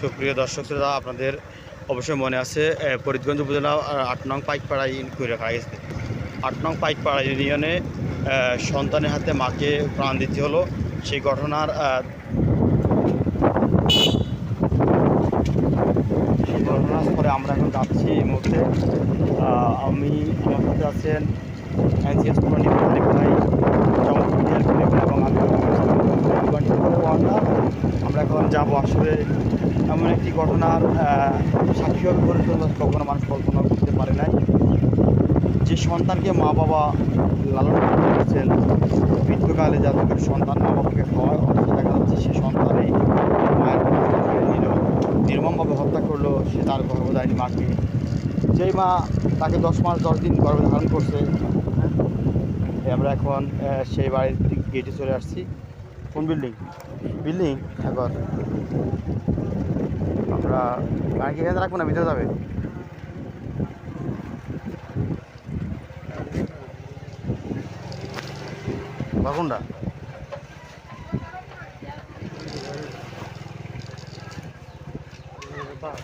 সুপ্রিয় দর্শক শ্রোতা, আপনাদের অবশ্যই মনে আছে ফরিদগঞ্জ উপজেলা আট নং পাইকপাড়া করে রাখা গেছে আট নং পাইকপাড়া ইউনিয়নে সন্তানের হাতে মাকে প্রাণ দিতে হলো। সেই ঘটনার সেই ঘটনার পরে আমরা এখন যাচ্ছি এই মুহূর্তে। আমি আমার সাথে আছেন ভাই। এখন যাব আসলে এমন একটি ঘটনার সাক্ষী হবে করে তো কখনো মানুষ কল্পনা করতে পারে নাই। যে সন্তানকে মা বাবা লালন পালন করেছেন মৃত্যুকালে যাদের সন্তান মা বাবাকে খাওয়ায় অথচ দেখা যাচ্ছে সে সন্তানই মায়ের নিল, নির্মমভাবে হত্যা করল, সে তার গর্ভধারিণী মাকে। যেই মা তাকে দশ মাস, দশ দিন গর্ভে ধারণ করছে, আমরা এখন সেই বাড়ির গেটে চলে আসছি। কোন বিল্ডিং বিল্ডিং এখন আমরা গাড়ি কি এখানে রাখব না? ভিতরে যাবে? কোনটা বাবা